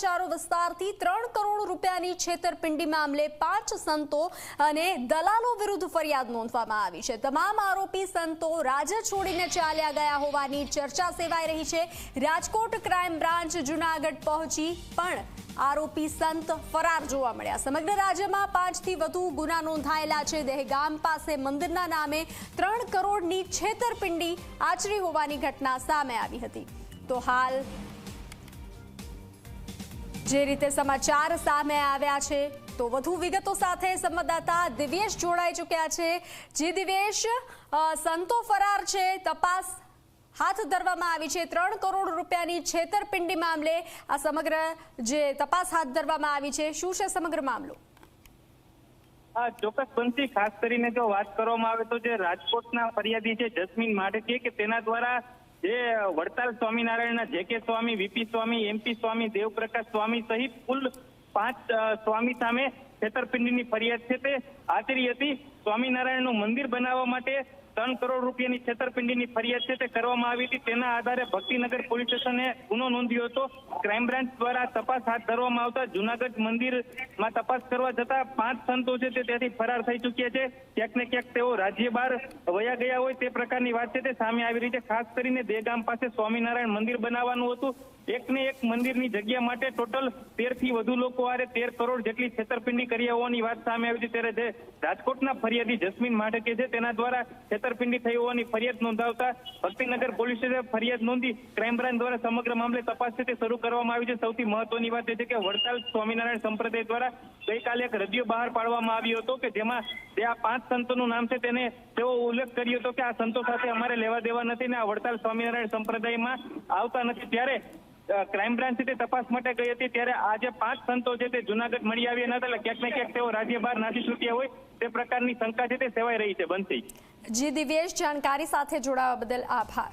સમાચારો વિસ્તારથી ત્રણ કરોડ રૂપિયાની છેતરપિંડી મામલે પાંચ સંતો અને દલાલો વિરુદ્ધ ફરિયાદ નોંધવામાં આવી છે. તમામ આરોપી સંતો રાજ્ય છોડીને ચાલ્યા ગયા હોવાની ચર્ચા સેવાઈ રહી છે. રાજકોટ ક્રાઇમ બ્રાન્ચ જુનાગઢ પહોંચી પણ આરોપી સંત ફરાર જોવા મળ્યા. સમગ્ર રાજ્યમાં પાંચથી વધુ ગુના નોંધાયેલા છે. દહેગામ પાસે મંદિરના નામે ત્રણ કરોડની છેતરપિંડી આચરી હોવાની ઘટના સામે આવી હતી. તો હાલ જે રીતે સમાચાર સામે આવ્યા છે, તો વધુ વિગતો સાથે સંવાદદાતા દિવ્યેશ જોડાઈ ચૂક્યા છે. જે દિવ્યેશ સંતો ફરાર છે, તપાસ હાથ ધરવામાં આવી છે. ત્રણ કરોડ રૂપિયાની છેતરપિંડી મામલે આ સમગ્ર જે તપાસ હાથ ધરવામાં આવી છે, શું છે સમગ્ર મામલો? ચોક્કસ બનતી ખાસ કરીને જો વાત કરવામાં આવે તો જે રાજકોટના ફરિયાદી છે, જસ્મીન માઢકીએ કે તેના દ્વારા જે વડતાલ સ્વામિનારાયણના જે કે સ્વામી વીપી સ્વામી એમપી સ્વામી, દેવપ્રકાશ સ્વામી સહિત કુલ પાંચ સ્વામી સામે છેતરપિંડીની ફરિયાદ છે તે. આચરી હતી. સ્વામિનારાયણનું મંદિર બનાવવા માટે ત્રણ કરોડ રૂપિયાની છેતરપિંડીની ફરિયાદ છે તે કરવામાં આવી હતી. તેના આધારે ભક્તિનગર પોલીસ સ્ટેશને ગુનો નોંધ્યો હતો. ક્રાઇમ બ્રાન્ચ દ્વારા તપાસ હાથ ધરવામાં આવતા જુનાગઢ મંદિરમાં તપાસ કરવા જતા પાંચ સંતો છે તે ત્યાંથી ફરાર થઈ ચૂક્યા છે. ક્યાંક ને ક્યાંક તેઓ રાજ્ય બહાર વયા ગયા હોય તે પ્રકારની વાત છે તે સામે આવી રહી છે. ખાસ કરીને દેગામ પાસે સ્વામિનારાયણ મંદિર બનાવવાનું હતું. એક ને એક મંદિરની જગ્યા માટે ટોટલ તેરથી વધુ લોકો આરે તેર કરોડ જેટલી છેતરપિંડી કરી હોવાની વાત સામે આવી છે. ત્યારે જે રાજકોટના ફરિયાદી જસ્મીન માઢકે છે, તેના દ્વારા છેતરપિંડી થઈ હોવાની ફરિયાદ નોંધાવતા ભક્તિનગર પોલીસ ફરિયાદ નોંધી ક્રાઇમ બ્રાન્ચ દ્વારા સમગ્ર મામલે તપાસ છે તે શરૂ કરવામાં આવી છે. સૌથી મહત્વની વાત એ છે કે વડતાલ સ્વામિનારાયણ સંપ્રદાય દ્વારા ગઈકાલે એક રદિયો બહાર પાડવામાં આવ્યો હતો કે જેમાં જે આ પાંચ સંતોનું નામ છે તેને તેઓ ઉલ્લેખ કર્યો હતો કે આ સંતો સાથે અમારે લેવા દેવા નથી ને આ વડતાલ સ્વામિનારાયણ સંપ્રદાયમાં આવતા નથી. ત્યારે ક્રાઇમ બ્રાન્ચ તે તપાસ માટે ગઈ હતી ત્યારે આ જે પાંચ સંતો છે તે જુનાગઢ મળી આવ્યા નતા એટલે ક્યાંક ને ક્યાંક તેઓ રાજ્ય બહાર નાસી છૂટ્યા હોય તે પ્રકારની શંકા છે તે સેવાઈ રહી છે બનતી જી દિવ્યેશ જાણકારી સાથે જોડાવા બદલ આભાર.